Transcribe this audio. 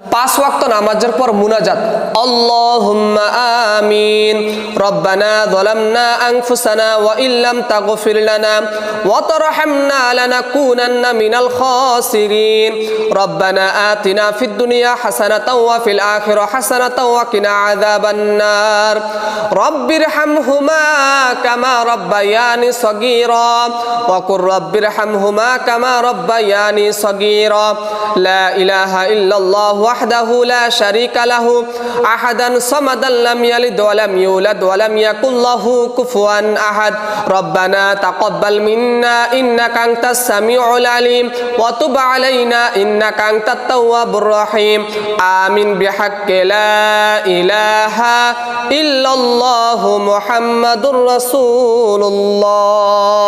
পাঁচ ওয়াক্ত নামাজের পর মুনাজাত। আল্লাহুম্মা আমিন। রব্বানা যালামনা আনফুসানা ওয়া ইল্লাম তাগফির লানা ওয়া তারহামনা লানাকুনান্না মিনাল খাসিরিন। রব্বানা আতিনা ফিদ দুনিয়া হাসানাতাও ওয়া ফিল আখিরা হাসানাতাও ওয়া কিনা আযাবান নার রব্বিরহামহুমা কামা রাব্বায়ানি সগীরা, ওয়া কুর রব্বিরহামহুমা কামা রাব্বায়ানি সগীরা। লা ইলাহা ইল্লাল্লাহ ওয়াহদাহু লা শারীকা লাহু, আহাদান সামাদান লাম ইয়ালিদ ওয়া লাম ইউলাদ ওয়া লাম ইয়াকুল লাহু কুফুয়ান আহাদ। রব্বানা তাকাব্বাল মিন্না ইন্নাকা আনতাস সামিউল আলিম, ওয়া তুব আলাইনা ইন্নাকা আনতাত তাওয়াবুর রহিম। আমিন বিহাক্কি লা ইলাহা ইল্লাল্লাহু। الله محمد رسول الله.